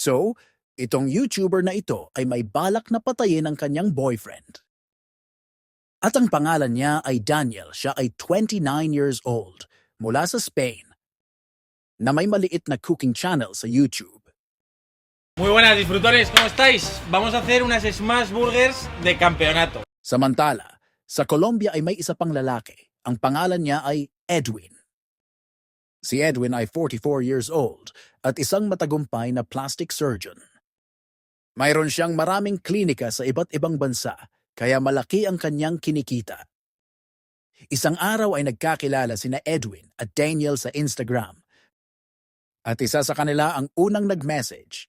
So, itong YouTuber na ito ay may balak na patayin ang kanyang boyfriend. At ang pangalan niya ay Daniel, siya ay 29 years old, mula sa Spain, na may maliit na cooking channel sa YouTube. Muy buenas disfrutores, ¿cómo estáis? Vamos a hacer unas smash burgers de campeonato. Samantala, sa Colombia ay may isa pang lalaki. Ang pangalan niya ay Edwin. Si Edwin ay 44 years old at isang matagumpay na plastic surgeon. Mayroon siyang maraming klinika sa iba't ibang bansa, kaya malaki ang kanyang kinikita. Isang araw ay nagkakilala sina Edwin at Daniel sa Instagram. At isa sa kanila ang unang nag-message.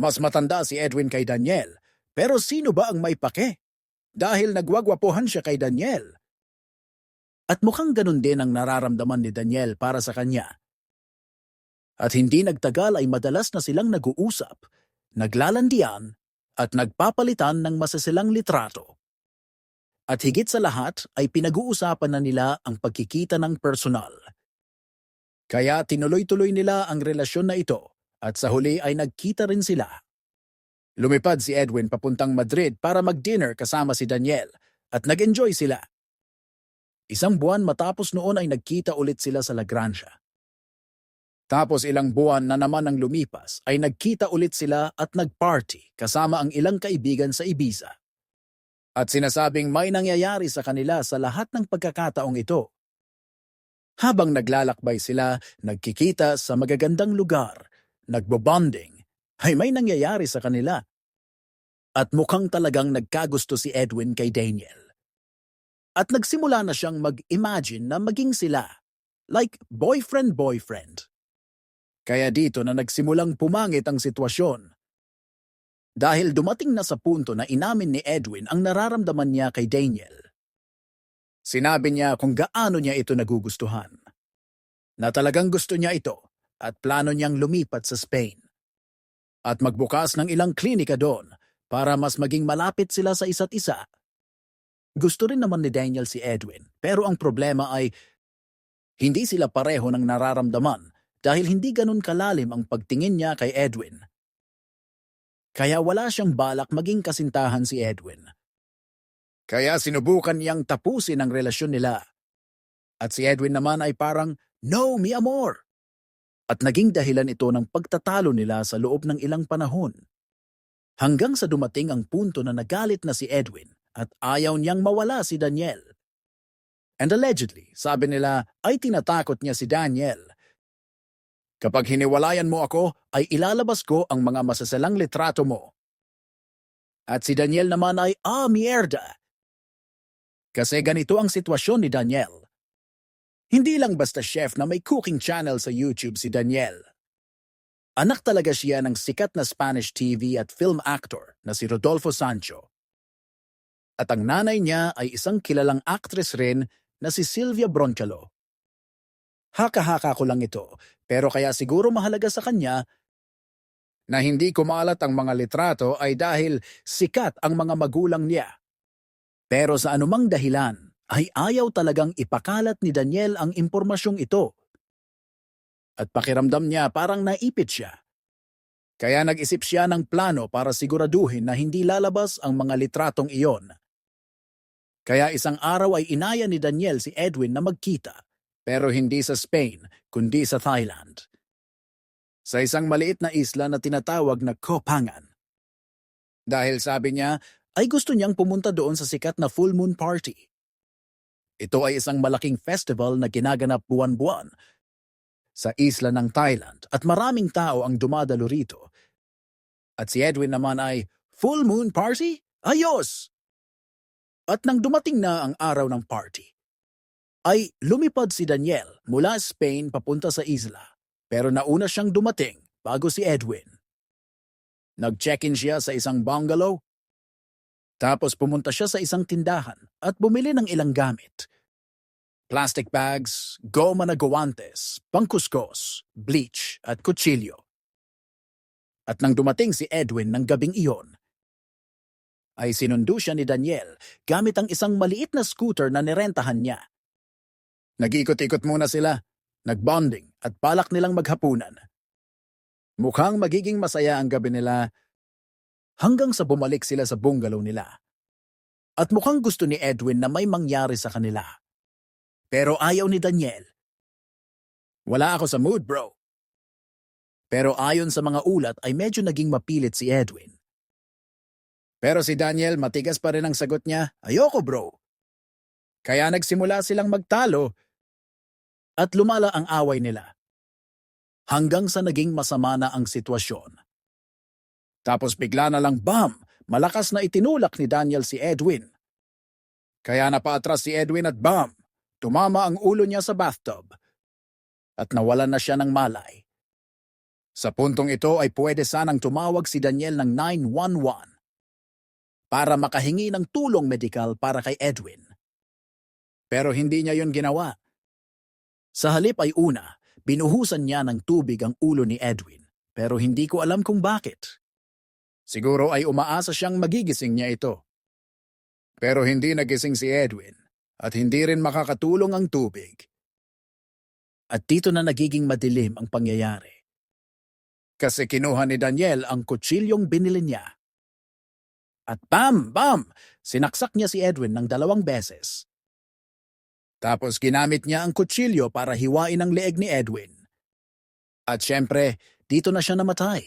Mas matanda si Edwin kay Daniel, pero sino ba ang may pake? Dahil nagwagwapuhan siya kay Daniel. At mukhang ganun din ang nararamdaman ni Daniel para sa kanya. At hindi nagtagal ay madalas na silang nag-uusap, naglalandian, at nagpapalitan ng masasilang litrato. At higit sa lahat ay pinag-uusapan na nila ang pagkikita ng personal. Kaya tinuloy-tuloy nila ang relasyon na ito at sa huli ay nagkita rin sila. Lumipad si Edwin papuntang Madrid para mag-dinner kasama si Daniel at nag-enjoy sila. Isang buwan matapos noon ay nagkita ulit sila sa La Granja. Tapos ilang buwan na naman ang lumipas ay nagkita ulit sila at nag-party kasama ang ilang kaibigan sa Ibiza. At sinasabing may nangyayari sa kanila sa lahat ng pagkakataong ito. Habang naglalakbay sila, nagkikita sa magagandang lugar, nagbobonding, ay may nangyayari sa kanila. At mukhang talagang nagkagusto si Edwin kay Daniel. At nagsimula na siyang mag-imagine na maging sila, like boyfriend-boyfriend. Kaya dito na nagsimulang pumangit ang sitwasyon. Dahil dumating na sa punto na inamin ni Edwin ang nararamdaman niya kay Daniel. Sinabi niya kung gaano niya ito nagugustuhan. Na talagang gusto niya ito at plano niyang lumipat sa Spain. At magbukas ng ilang klinika doon para mas maging malapit sila sa isa't isa. Gusto rin naman ni Daniel si Edwin pero ang problema ay hindi sila pareho ng nararamdaman dahil hindi ganun kalalim ang pagtingin niya kay Edwin. Kaya wala siyang balak maging kasintahan si Edwin. Kaya sinubukan niyang tapusin ang relasyon nila. At si Edwin naman ay parang, No, mi amor! At naging dahilan ito ng pagtatalo nila sa loob ng ilang panahon. Hanggang sa dumating ang punto na nagalit na si Edwin at ayaw niyang mawala si Daniel. And allegedly, sabi nila ay tinatakot niya si Daniel. Kapag hiniwalayan mo ako, ay ilalabas ko ang mga masasalang litrato mo. At si Daniel naman ay, ah, mierda. Kasi ganito ang sitwasyon ni Daniel. Hindi lang basta chef na may cooking channel sa YouTube si Daniel. Anak talaga siya ng sikat na Spanish TV at film actor na si Rodolfo Sancho. At ang nanay niya ay isang kilalang actress rin na si Silvia Broncalo. Haka-haka ko lang ito, pero kaya siguro mahalaga sa kanya na hindi kumalat ang mga litrato ay dahil sikat ang mga magulang niya. Pero sa anumang dahilan, ay ayaw talagang ipakalat ni Daniel ang impormasyong ito. At pakiramdam niya parang naipit siya. Kaya nag-isip siya ng plano para siguraduhin na hindi lalabas ang mga litratong iyon. Kaya isang araw ay inaya ni Daniel si Edwin na magkita, pero hindi sa Spain, kundi sa Thailand. Sa isang maliit na isla na tinatawag na Kopangan. Dahil sabi niya, ay gusto niyang pumunta doon sa sikat na full moon party. Ito ay isang malaking festival na ginaganap buwan-buwan sa isla ng Thailand at maraming tao ang dumadalo rito. At si Edwin naman ay, Full moon party? Ayos! At nang dumating na ang araw ng party, ay lumipad si Daniel mula Spain papunta sa isla pero nauna siyang dumating bago si Edwin. Nag-check-in siya sa isang bungalow tapos pumunta siya sa isang tindahan at bumili ng ilang gamit. Plastic bags, goma na guwantes, pangkuskos, bleach at kutsilyo. At nang dumating si Edwin ng gabing iyon, ay sinundo siya ni Daniel gamit ang isang maliit na scooter na nirentahan niya. Nag-ikot-ikot muna sila, nagbonding at balak nilang maghapunan. Mukhang magiging masaya ang gabi nila hanggang sa bumalik sila sa bungalow nila. At mukhang gusto ni Edwin na may mangyari sa kanila. Pero ayaw ni Daniel. Wala ako sa mood, bro. Pero ayon sa mga ulat ay medyo naging mapilit si Edwin. Pero si Daniel matigas pa rin ang sagot niya, ayoko bro. Kaya nagsimula silang magtalo at lumala ang away nila. Hanggang sa naging masama na ang sitwasyon. Tapos bigla na lang bam, malakas na itinulak ni Daniel si Edwin. Kaya napaatras si Edwin at bam, tumama ang ulo niya sa bathtub. At nawalan na siya ng malay. Sa puntong ito ay pwede sanang tumawag si Daniel ng 911 para makahingi ng tulong medikal para kay Edwin. Pero hindi niya yon ginawa. Sa halip ay una, binuhusan niya ng tubig ang ulo ni Edwin, pero hindi ko alam kung bakit. Siguro ay umaasa siyang magigising niya ito. Pero hindi nagising si Edwin at hindi rin makakatulong ang tubig. At dito na nagiging madilim ang pangyayari. Kasi kinuha ni Daniel ang kutsilyong binili niya. At bam, bam! Sinaksak niya si Edwin ng dalawang beses. Tapos ginamit niya ang kutsilyo para hiwain ang leeg ni Edwin. At syempre, dito na siya namatay.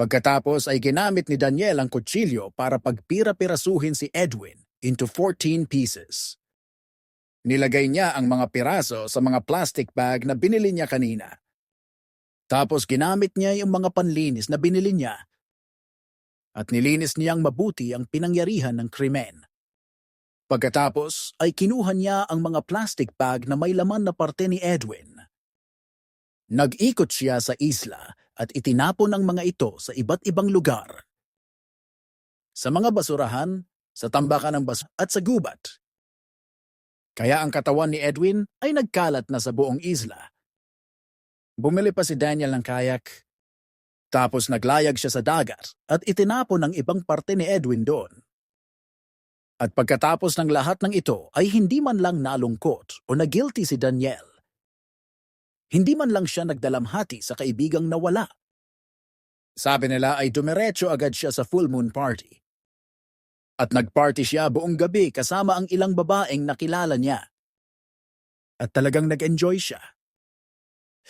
Pagkatapos ay ginamit ni Daniel ang kutsilyo para pagpira-pirasuhin si Edwin into 14 pieces. Nilagay niya ang mga piraso sa mga plastic bag na binili niya kanina. Tapos ginamit niya yung mga panlinis na binili niya at nilinis niyang mabuti ang pinangyarihan ng krimen. Pagkatapos ay kinuha niya ang mga plastic bag na may laman na parte ni Edwin. Nag-ikot siya sa isla at itinapon ang mga ito sa iba't ibang lugar. Sa mga basurahan, sa tambakan ng bas at sa gubat. Kaya ang katawan ni Edwin ay nagkalat na sa buong isla. Bumili pa si Daniel ng kayak tapos naglayag siya sa dagat at itinapon ang ibang parte ni Edwin doon. At pagkatapos ng lahat ng ito ay hindi man lang nalungkot o nagilty si Daniel. Hindi man lang siya nagdalamhati sa kaibigang nawala. Sabi nila ay dumiretso agad siya sa full moon party. At nagparty siya buong gabi kasama ang ilang babaeng nakilala niya. At talagang nag-enjoy siya.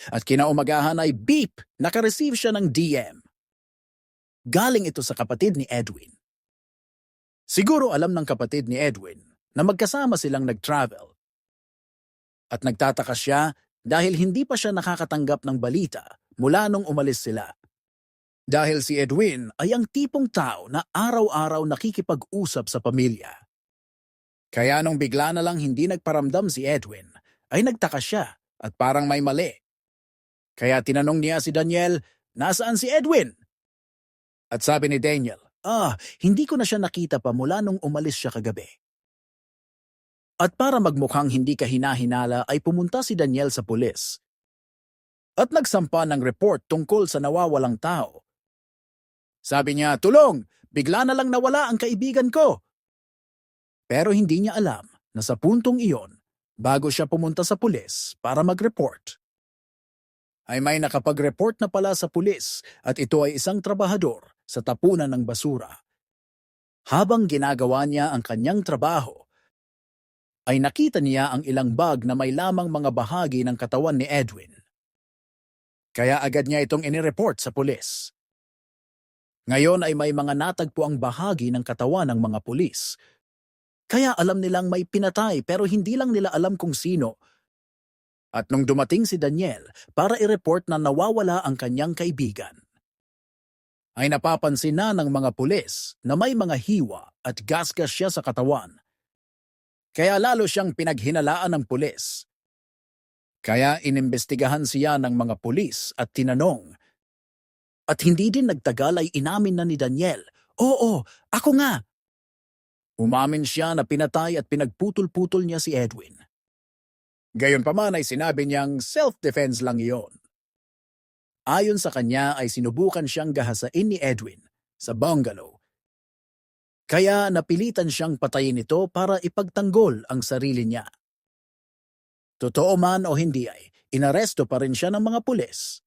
At kinaumagahan ay beep, nakareceive siya ng DM. Galing ito sa kapatid ni Edwin. Siguro alam ng kapatid ni Edwin na magkasama silang nag-travel. At nagtataka siya dahil hindi pa siya nakakatanggap ng balita mula nung umalis sila. Dahil si Edwin ay ang tipong tao na araw-araw nakikipag-usap sa pamilya. Kaya nung bigla na lang hindi nagparamdam si Edwin, ay nagtaka siya at parang may mali. Kaya tinanong niya si Daniel, nasaan si Edwin? At sabi ni Daniel, ah, hindi ko na siya nakita pa mula nung umalis siya kagabi. At para magmukhang hindi kahina-hinala ay pumunta si Daniel sa pulis. At nagsampa ng report tungkol sa nawawalang tao. Sabi niya, tulong, bigla na lang nawala ang kaibigan ko. Pero hindi niya alam na sa puntong iyon, bago siya pumunta sa pulis para mag-report, ay may nakapag-report na pala sa pulis at ito ay isang trabahador sa tapunan ng basura. Habang ginagawa niya ang kanyang trabaho, ay nakita niya ang ilang bag na may lamang mga bahagi ng katawan ni Edwin. Kaya agad niya itong inireport sa pulis. Ngayon ay may mga natagpo ang bahagi ng katawan ng mga pulis. Kaya alam nilang may pinatay pero hindi lang nila alam kung sino at nung dumating si Daniel para i-report na nawawala ang kanyang kaibigan, ay napapansin na ng mga pulis na may mga hiwa at gasgas siya sa katawan. Kaya lalo siyang pinaghinalaan ng pulis. Kaya inimbestigahan siya ng mga pulis at tinanong. At hindi din nagtagal ay inamin na ni Daniel, Oo, ako nga. Umamin siya na pinatay at pinagputol-putol niya si Edwin. Gayon pa man ay sinabi niyang self-defense lang iyon. Ayon sa kanya ay sinubukan siyang gahasain ni Edwin sa bungalow. Kaya napilitan siyang patayin ito para ipagtanggol ang sarili niya. Totoo man o hindi ay, inaresto pa rin siya ng mga pulis.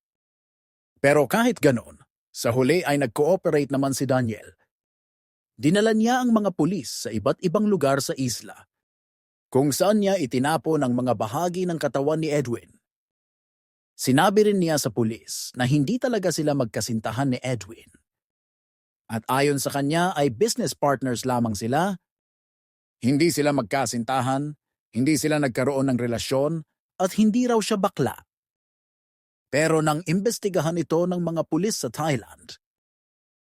Pero kahit ganon, sa huli ay nag-cooperate naman si Daniel. Dinala niya ang mga pulis sa iba't ibang lugar sa isla, kung saan niya itinapo ng mga bahagi ng katawan ni Edwin. Sinabi rin niya sa pulis na hindi talaga sila magkasintahan ni Edwin. At ayon sa kanya ay business partners lamang sila. Hindi sila magkasintahan, hindi sila nagkaroon ng relasyon, at hindi raw siya bakla. Pero nang imbestigahan ito ng mga pulis sa Thailand,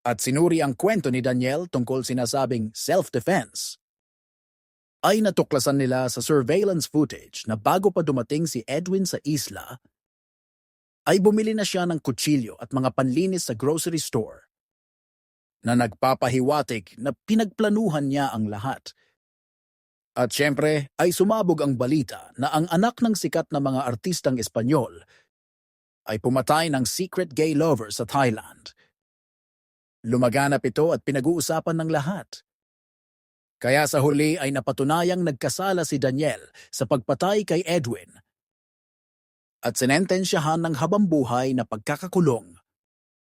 at sinuri ang kwento ni Daniel tungkol sinasabing self-defense, ay natuklasan nila sa surveillance footage na bago pa dumating si Edwin sa isla, ay bumili na siya ng kutsilyo at mga panlinis sa grocery store na nagpapahiwatig na pinagplanuhan niya ang lahat. At syempre ay sumabog ang balita na ang anak ng sikat na mga artistang Espanyol ay pumatay ng secret gay lover sa Thailand. Lumaganap ito at pinag-uusapan ng lahat. Kaya sa huli ay napatunayang nagkasala si Daniel sa pagpatay kay Edwin at sinentensyahan ng habambuhay na pagkakakulong